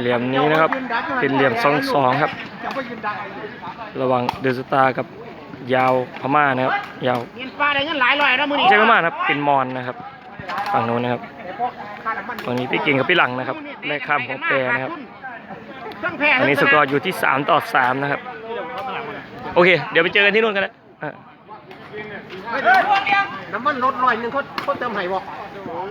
เหลี่ยมนี้นะครับเป็นเหลี่ยมสองสองครับ ระหวังเดอะสตาร์กับยาวพม่านะครับ ยาวเงินปลาได้เงินหลายร้อยนะมือไม่นี้ใช่พม่านะครับเป็นมอนนะครับ ฝั่งโน้นนะครับฝั่งนี้พี่เก่งกับพี่หลังนะครับแลกข้ามหัวแปรนะครับอันนี้สกอร์อยู่ที่ 3 ต่อ 3 นะครับ โอเค เดี๋ยวไปเจอกันที่นู่นกันนะอะน้ำมันลดร้อยหนึ่งเขาเขาเติมให้บอกอาชีพบาท โอ้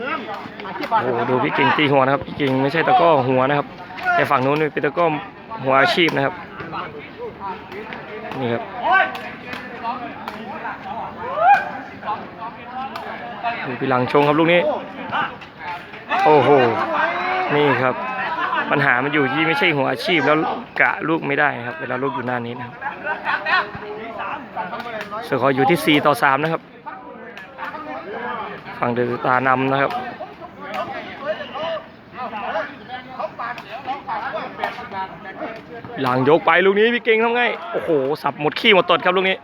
โหดูพี่เก่งตีหัวนะครับพี่เก่งไม่ใช่ตะกร้อหัวนะครับ แต่ฝั่งนู้นเป็นตะกร้อหัวอาชีพนะครับนี่ครับดูพี่หลังชงครับลูกนี้โอ้โหนี่ครับ ปัญหามันอยู่ที่ไม่ใช่หัวอาชีพแล้วกะลูกไม่ได้นะครับเวลาลูกอยู่หน้านี้นะครับสกอร์อยู่ที่ 4 ต่อ 3 นะครับ ฝั่งเดลตานำนะครับหลังยกไปลูกนี้พี่เก่งทำไง โอ้โห สับหมดขี้หมดตดครับลูกนี้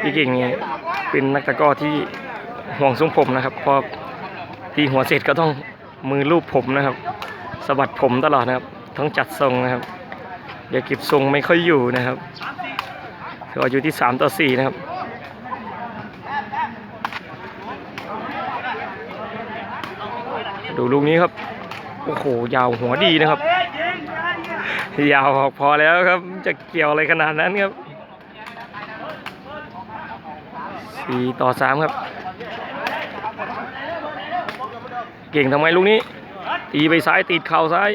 พี่เก่งนี่เป็นนักตะก้อที่ห่วงทรงผมนะครับ พอตีหัวเสร็จก็ต้องมือลูบผมนะครับสะบัดผมตลอดนะครับ ต้องจัดทรงนะครับ เดี๋ยวเก็บทรงไม่ค่อยอยู่นะครับก็อยู่ที่ 3 ต่อ 4 นะครับ ดูลูกนี้ครับ โอ้โห ยาวหัวดีนะครับ ยาวพอแล้วครับ จะเกี่ยวอะไรขนาดนั้นครับสี่ต่อสามครับ เก่งทำไมลูกนี้ ตีไปซ้ายติดเข่าซ้าย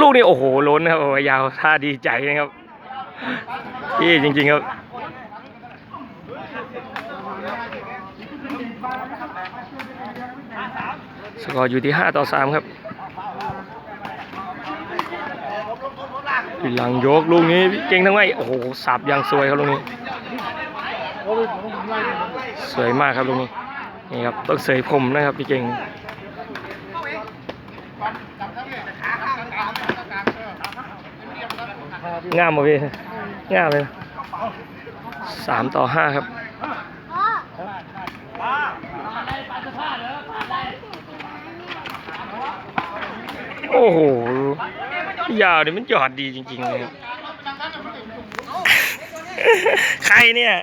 ลูกนี้โอ้โหล้นนะครับยาวท่าดีใจนะครับพี่จริง ๆ ครับ สกอร์อยู่ที่ 5 ต่อ 3 ครับพี่หลังยกลูกนี้พี่เก่งทั้งไงโอ้โหสับอย่างสวยครับลูกนี้สวยมากครับลูกนี้นี่ครับต้องเสยผมนะครับพี่เก่งงามหมดพี่งามเลยสามต่อห้าครับ โอ้โห ยาวเนี่ยมันจอดดีจริงๆเลยครับใครเนี่ย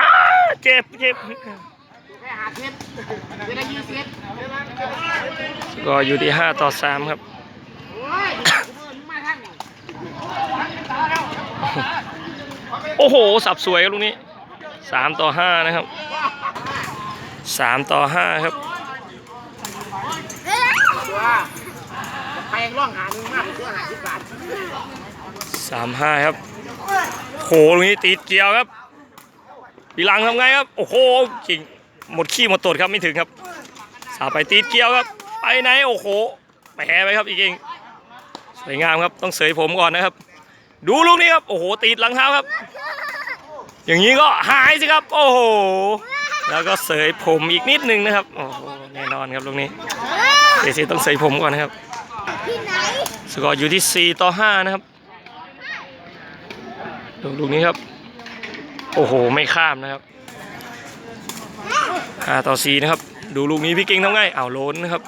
อ้าเจ็บเจ็บแค่หาเทปเดือนละยี่สิบก็อยู่ที่5ต่อ3ครับ โอ้ยมาทางนี้ โอ้โห สับสวยครับลูกนี้3ต่อ5นะครับ3ต่อ5ครับตัวจะไปร่องหาหนึ่งมากตัวหาสิบบาท3 5ครับโหลูกนี้ติดเกียวครับปีหลังทำไงครับ โอ้โหจริงหมดขี้หมดตดครับไม่ถึงครับ สาไปติดเกียวครับ ไปไหนโอ้โหแพ้ไปครับอีกเองสวยงามครับต้องเสยผมก่อนนะครับ ดูลูกนี้ครับ โอ้โหติดหลังเท้าครับ อย่างนี้ก็หายสิครับ โอ้โห แล้วก็เสยผมอีกนิดนึงนะครับ โอ้โห แน่นอนครับลูกนี้เดซี่ต้องเสยผมก่อนนะครับ สกอร์อยู่ที่ 4 ต่อ 5 นะครับ ดูลูกนี้ครับ โอ้โห ไม่ข้ามนะครับ5ต่อ 4 นะครับ ดูลูกนี้พี่เก่งทำไงอ้าวล้นนะครับ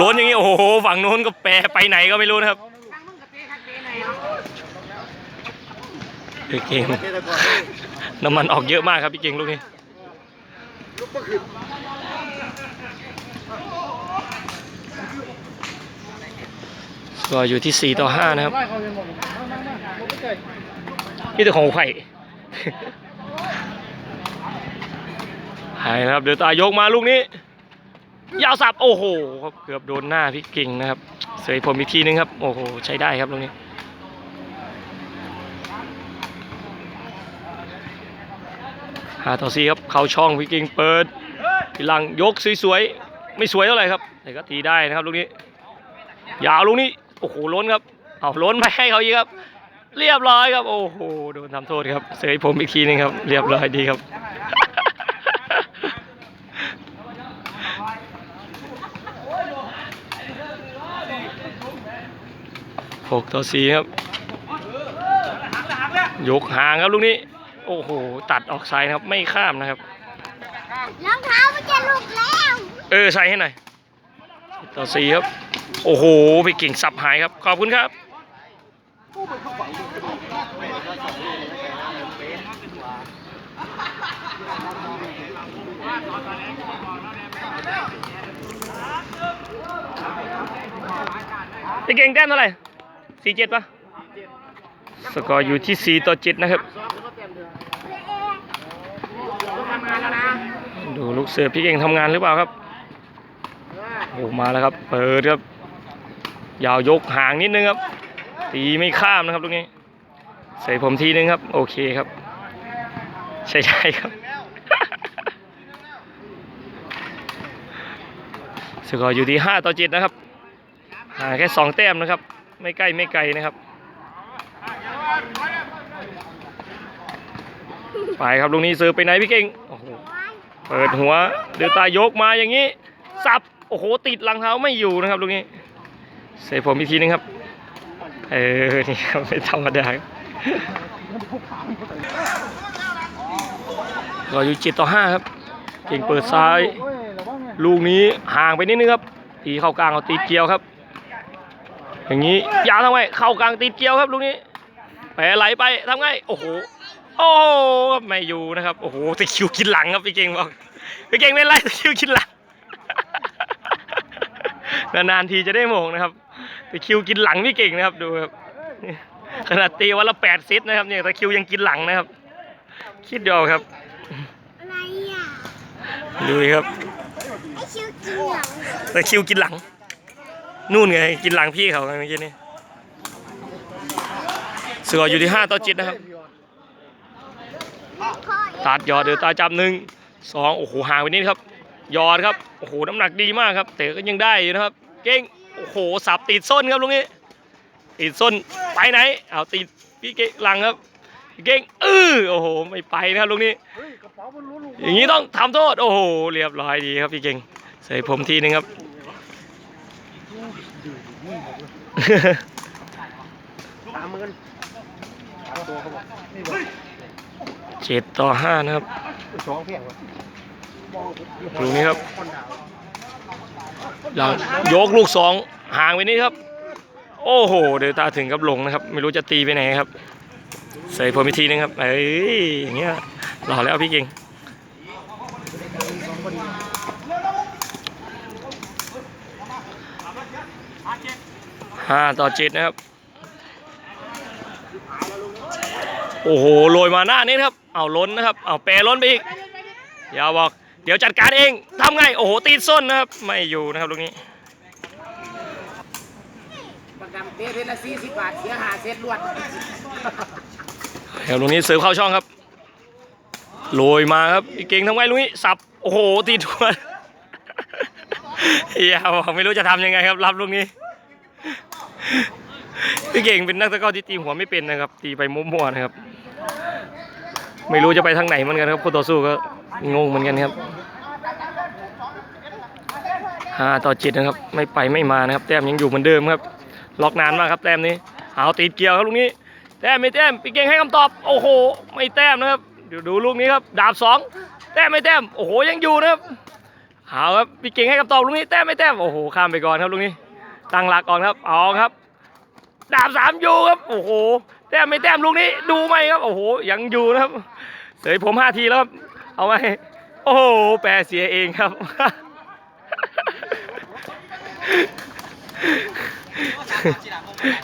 ล้นอย่างนี้ โอ้โห ฝั่งโน้นก็แปรไปไหนก็ไม่รู้นะครับ พี่เก่งน้ำมันออกเยอะมากครับพี่เก่งลูกนี้ก็อยู่ที่ 4 ต่อ 5 นะครับนี่แต่ของไข่หายนะครับ เดี๋ยวตายกมาลูกนี้ ยาวสับ โอ้โห เกือบโดนหน้าพี่เก่งนะครับ เสยผมอีกทีนึงครับ โอ้โห ใช้ได้ครับตรงนี้ หาต่อซีครับ เข้าช่องพี่เก่งเปิดพี่ลังยกสวยๆ ไม่สวยเท่าไหร่ครับ แต่ก็ตีได้นะครับลูกนี้ ยาวลูกนี้ โอ้โห ล้นครับ เอาล้นไปให้เขาอีกครับ เรียบร้อยครับ โอ้โห โดนทำโทษครับ เสยผมอีกทีนึงครับ เรียบร้อยดีครับหกต่อสี่ครับ ยกห่างครับลูกนี้ อ้โห ตัดออกซ้ายนะครับ ไม่ข้ามนะครับ รองเท้ามันจะหลุดแล้ว เออ ใส่ให้หน่อย ต่อสี่ครับ โอ้โห พี่กิ่งสับหายครับ ขอบคุณครับ พี่เก่งแต้มเท่าไหร่สี่เจ็ดปะสกอร์อยู่ที่สี่ต่อเจ็ดนะครับ ทำงานแล้วนะ ดูลูกเสือพี่เก่งทำงานหรือเปล่าครับโอ้มาแล้วครับ เปิดครับ ยาวยกห่างนิดนึงครับ ตีไม่ข้ามนะครับลูกนี้ ใส่ผมทีนึงครับ โอเคครับ ใช่ใช่ครับสกอร์อยู่ที่ห้าต่อเจ็ดนะครับห่างแค่สองแต้มนะครับ ไม่ใกล้ไม่ไกลนะครับ ไปครับลูกนี้ซื้อไปไหนพี่เก่งโอ้โห เปิดหัวเดือตายกมาอย่างนี้สับโอ้โหติดหลังเท้าไม่อยู่นะครับลูกนี้เสยผมอีกทีนึงครับ เออนี่ครับไม่ธรรมดาครับก็อยู่เจ็ดต่อห้าครับ เก่งเปิดซ้าย ลูกนี้ห่างไปนิดนึงครับตีเข้ากลางเอาตีเกียวครับ อย่างนี้ยาวทำไงเข้ากลางตีเกียวครับลูกนี้ไปไหลไปทำไงโอ้โห อ้โหไม่อยู่นะครับ โอ้โหตะคริวกินหลังครับพี่เก่งบอกพี่เก่งเป็นไรตะคริวกินหลัง นานๆทีจะได้โมงนะครับตะคริวกินหลังพี่เก่งนะครับดูครับขนาดตีวันละแปดเซตนะครับเนี่ยตะคริวยังกินหลังนะครับ คิดดูเอาครับอะไรอะดูดิครับไอชิวกินหลังตะคริวกินหลัง นู่นไง กินหลังพี่เขาไงเมื่อกี้นี่สกอร์อยู่ที่ห้าต่อเจ็ดนะครับพ่อ ตัดยอดเดือตาจับหนึ่งสองโอ้โหห่างไปนิดครับ ยอดครับโอ้โหน้ำหนักดีมากครับแต่ก็ยังได้อยู่นะครับ เก่งโอ้โหสับติดส้นครับลุงนี้ติดส้นไปไหนเอาติดพี่เก่งหลังครับเก่งเออโอ้โหไม่ไปนะครับลุงนี้อย่างนี้ต้องทำโทษโอ้โหเรียบร้อยดีครับพี่เก่งใส่ผมทีนึงครับสามหมื่นสามตัวเขาบอกนี่บอก เจ็ดต่อห้านะครับสองนี่ครับคนดาวหลังยกลูกสองห่างไปนิดครับ โอ้โห เดี๋ยวตาถึงกับลงนะครับ ไม่รู้จะตีไปไหนครับ ใส่ผมอีกทีนึงครับ เอ้ยอย่างเงี้ยหล่อแล้วพี่เก่งห้าต่อเจ็ดนะครับ โอ้โห โรยมาหน้านี้ครับ เอาล้นนะครับ เอาแปรล้นไปอีกอย่าบอก เดี๋ยวจัดการเองทำไง โอ้โห ตีส้นนะครับ ไม่อยู่นะครับตรงนี้ประกันเตะเทละสี่สิบบาทเสียหาเซตลวดเดี๋ยวตรงนี้เสิร์ฟเข้าช่องครับโรยมาครับอีกเก่งทำไงลุงนี้สับ โอ้โห ตีทวนอย่าบอกไม่รู้จะทำยังไงครับ รับลูกนี้พี่เก่งเป็นนักตะกร้อที่ตีหัวไม่เป็นนะครับ ตีไปมั่วๆนะครับ ไม่รู้จะไปทางไหนเหมือนกันครับคู่ต่อสู้ก็งงเหมือนกันครับห้าต่อเจ็ดนะครับ ไม่ไปไม่มานะครับ แต้มยังอยู่เหมือนเดิมครับ ล็อกนานมากครับ แต้มนี้เอาตีเกียวครับลูกนี้ แต้มไม่แต้มพี่เก่งให้คำตอบ โอ้โห ไม่แต้มนะครับเดี๋ยวดูลูกนี้ครับ ดาบสองแต้มไม่แต้ม โอ้โห ยังอยู่นะครับเอาครับพี่เก่งให้คำตอบลูกนี้ แต้มไม่แต้ม โอ้โห ข้ามไปก่อนครับลูกนี้ ตั้งหลักก่อนครับ เอาครับ ดาบสามอยู่ครับ โอ้โห แต้มไม่แต้มลูกนี้ดูไหมครับโอ้โหยังอยู่นะครับเสยผมห้าทีแล้วเอาไหมโอ้โหแปรเสียเองครับ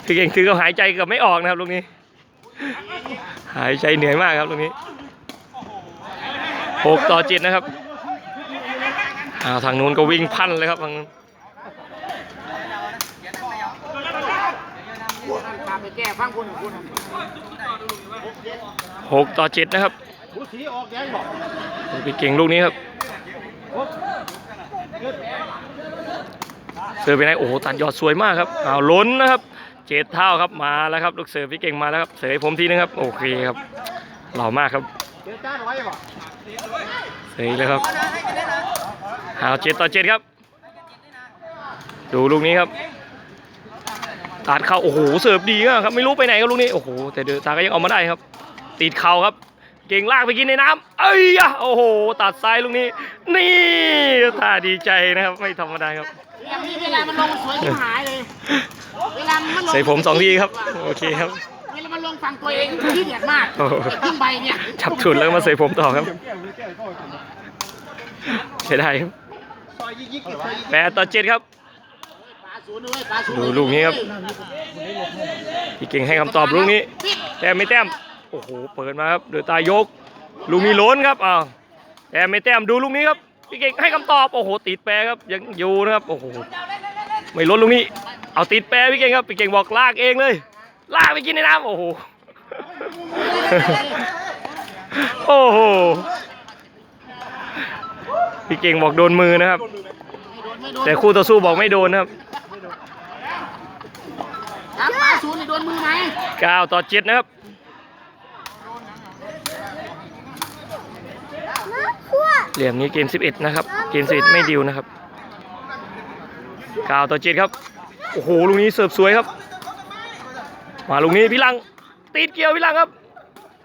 พี่เก่งถือกับหายใจเกับไม่ออกนะครับลูกนี้ หายใจเหนื่อยมากครับลูกนี้หกต่อเจ็ดนะครับทางนู้นก็วิ่งพันเลยครับทางนู้น ตามไป แก้ฟังคุณคุณหกต่อเจ็ดนะครับผู้สีออกแย้งบอกพี่เก่งลูกนี้ครับเสิร์ฟไปไหนโอ้โหตัดยอดสวยมากครับอ้าวล้นนะครับ เจ็ดเท่าครับมาแล้วครับลูกเสิร์ฟพี่เก่งมาแล้วครับเสิร์ฟให้ผมทีนึงครับโอเคครับหล่อมากครับเจอจ้านไว้บอกเสิร์ฟเลยครับอ้าวเจ็ดต่อเจ็ดครับ ดูลูกนี้ครับ ตัดเข้าโอ้โหเสิร์ฟดีมากครับไม่รู้ไปไหนครับลูกนี้โอ้โหแต่เดือตาก็ยังเอามาได้ครับ ติดเข่าครับ เก่งลากไปกินในน้ำเอ้ยอะโอ้โห ตัดซ้ายลูกนี้ นี่ท่าดีใจนะครับไม่ธรรมดาครับอย่างนี้เวลามันลงมันสวยชิบหายเลยเวลามันลงใส่ผมสองทีครับโอเคครับเวลามันลงฝั่งตัวเองที่เดียดมากโอ้โหไอ้ขึ้นใบเนี่ยจับฉุดแล้วก็มาใส่ผมต่อครับใช้ได้ครับซอยยิกๆซอยยิกแปดต่อเจ็ดครับ ดูลูกนี้ครับ พี่เก่งให้คำตอบลูกนี้ แต้มไม่แต้ม โอ้โห เปิดมาครับเดือตายก ลูกนี้ล้นครับอ้าวแต้มไม่แต้มดูลูกนี้ครับ พี่เก่งให้คำตอบ โอ้โห ติดแปรครับ ยังอยู่นะครับ โอ้โห ไม่ล้นลูกนี้ เอาติดแปรพี่เก่งครับ พี่เก่งบอกลากเองเลย ลากไปกินในน้ำโอ้โห โอ้โห พี่เก่งบอกโดนมือนะครับ แต่คู่ต่อสู้บอกไม่โดนนะครับ ถามปลาศูนย์โดนมือไหม9ต่อ7นะครับเหลี่ยมนี้เกม11นะครับ เกม11ไม่ดิวนะครับ9ต่อ7ครับ โอ้โห ลูกนี้เสิร์ฟสวยครับ มาลูกนี้พี่ลังติดเกี่ยวพี่ลังครับ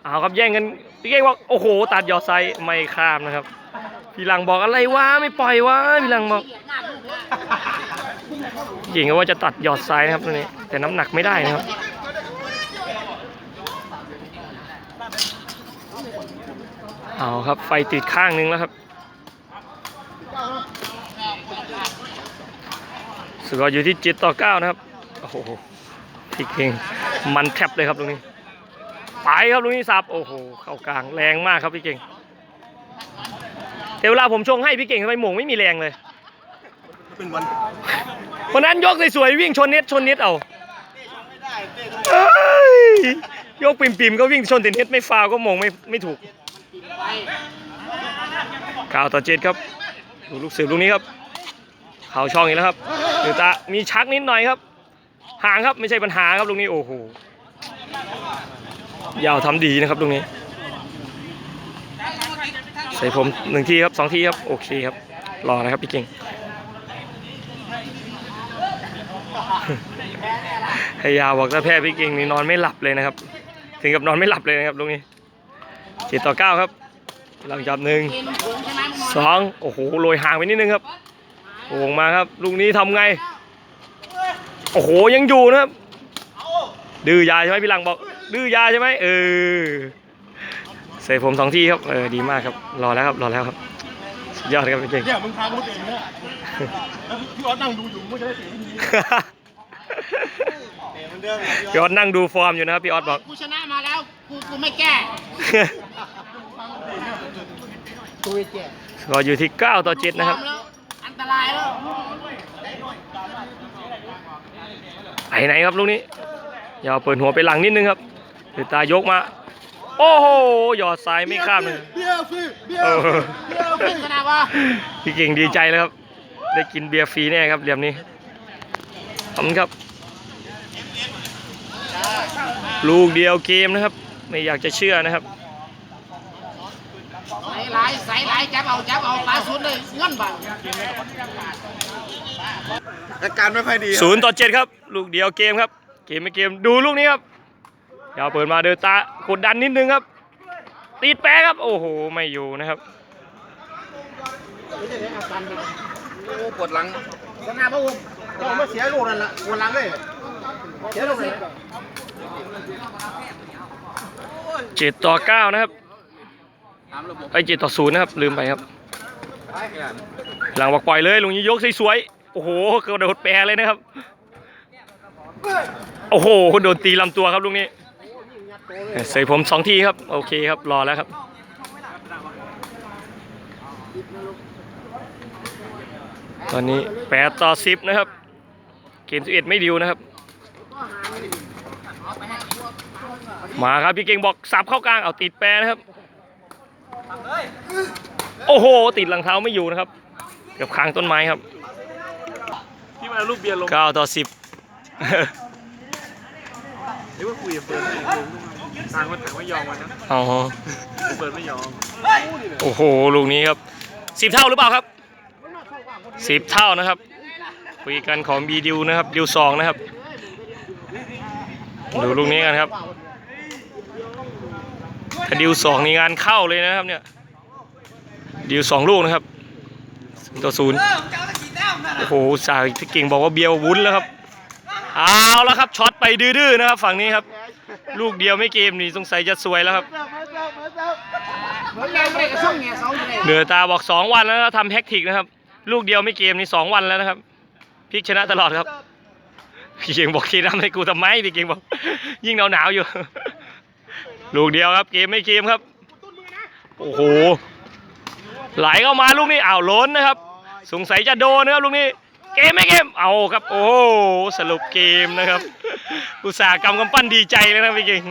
เอาครับแย่งกันพี่เก่งบอกโอ้โห ตัดยอดไซไม่ข้ามนะครับ พี่ลังบอกอะไรวะไม่ปล่อยวะพี่ลังบอก เดียดมากลูกเนี่ยพี่เก่งก็ว่าจะตัดยอดไซด์นะครับตรงนี้ แต่น้ำหนักไม่ได้นะครับเอาครับไฟติดข้างนึงแล้วครับสกอร์อยู่ที่7ต่อ9นะครับโอ้โหพี่เก่งมันแทบเลยครับตรงนี้ไปครับตรงนี้สับโอ้โหเข้ากลางแรงมากครับพี่เก่งแต่เวลาผมชงให้พี่เก่งทำไมหม่งไม่มีแรงเลยเป็นวัน วันนั้นยกสวยๆวิ่งชนเน็ตชนเน็ตเอาเอ้ยยกปิ่มๆก็วิ่งชนแต่เน็ตไม่ฟาวก็มองไม่ไม่ถูกเก้าต่อเจ็ดครับดูลูกเสือลูกนี้ครับข่าวช่องอีกแล้วครับเดือตามีชักนิดหน่อยครับ ห่างครับไม่ใช่ปัญหาครับลูกนี้โอ้โหยาวทำดีนะครับตรงนี้ ใส่ผมหนึ่งทีครับสองทีครับ โอเคครับ รอนะครับพี่เก่ง พยาบอกถ้าแพ้พี่เก่งนี่นอนไม่หลับเลยนะครับ ถึงกับนอนไม่หลับเลยนะครับตรงนี้เจ็ดต่อเก้าครับหลังจับหนึ่งสองโอ้โหโรยห่างไปนิดนึงครับโอ่งมาครับลูกนี้ทำไง โอ้โหยังอยู่นะครับ ดื้อยาใช่ไหมพี่หลังบอก ดื้อยาใช่ไหมเออใส่ผมสองที่ครับเออดีมากครับรอแล้วครับรอแล้วครับยอดครับพี่เก่งเนี่ยมึงพามุดเองเนี่ยแล้วพี่ออสนั่งดูอยู่มึงจะได้เสียงที่ดี เตะเหมือนเดิมพี่ออสนั่งดูฟอร์มอยู่นะครับพี่ออสบอก กูชนะมาแล้ว กูกูไม่แก้ก็อยู่ที่ 9 ต่อ 7 นะครับพอมแล้วอันตรายแล้ว ไปไหนครับลูกนี้อย่าเปิดหัวไปหลังนิดนึงครับหรือตายกมา โอ้โหหยอดซ้ายไม่ข้ามเลย เบี้ยวฟรีเบี้ยเอวอเบี้ยวฟรีเป็นชนะวะ พี่เก่งดีใจแล้วครับ ได้กินเบียร์ฟรีแน่ครับเหลี่ยมนี้ขอบคุณครับ ลูกเดียวเกมนะครับ ไม่อยากจะเชื่อนะครับใส่หลายใส่หลายจับเอาจับเอาปลาศูนย์เลยเงินบังอาการไม่ค่อยดีศูนย์ต่อเจ็ดครับ ลูกเดียวเกมครับ เกมไม่เกมดูลูกนี้ครับยาวเปิดมาเดินตากดดันนิดนึงครับติดแปรครับ โอ้โห ไม่อยู่นะครับปวดหลังชนะพระองค์เราไม่เสียลูกนั่นละปวดหลังเลยเสียลูกเลย เจ็ดต่อเก้านะครับไอเจ็ดต่อศูนย์นะครับ ลืมไปครับ หลังบอกปล่อยเลยลุงนี้ยกสวยๆโอ้โหกระโดดแปรเลยนะครับ โอ้โหโดนตีลำตัวครับลุงนี้ใส่ผมสองทีครับ โอเคครับรอแล้วครับตอนนี้แปดต่อสิบนะครับ เกมสิบเอ็ดไม่ดิวนะครับ มาครับพี่เก่งบอกสับเข้ากลางเอาติดแปรนะครับ โอ้โห ติดหลังเท้าไม่อยู่นะครับเกับค้างต้นไม้ครับพี่มาลูกเบียร์ลงเก้าต่อสิบหรือว่าคุยกับเฟิร์นทางคนถังไม่ยอมวันนะอ๋อเฟิร์นไม่ยอมโอ้โหลูกนี้ครับสิบเท่าหรือเปล่าครับสิบเท่านะครับคุยกันของบีดิวนะครับดิวสองนะครับดูลูกนี้กันครับ ถ้าดิวสองนี่งานเข้าเลยนะครับเนี่ย ดิวสองลูกนะครับศูนย์ต่อศูนย์โอ้โหสายพี่เก่งบอกว่าเบียววุ้นแล้วครับเอาแล้วครับช็อตไปดื้อๆนะครับ ฝั่งนี้ครับ ลูกเดียวไม่เกมนี่สงสัยจะสวยแล้วครับเหมือนแรงไม่ได้กระส่งเนี่ยสองอยู่เลยเหนือตาบอก2วันแล้วทำแฮกทิกนะครับ ลูกเดียวไม่เกมนี่2วันแล้วนะครับพลิกชนะตลอดครับพี่เก่งบอกเคน้ำให้กูทำไมพี่เก่งบอก ยิ่งหนาวหนาวๆอยู่ ลูกเดียวครับเกมไม่เกมครับ โอ้โห ไหลเข้ามาลูกนี้อ้าวล้นนะครับ สงสัยจะโดนนะครับลูกนี้ เกมไม่เกม เอาครับ โอ้โหสรุปเกมนะครับ อุตสาหกรรมกำปั้นดีใจเลยนะพี่เก่ง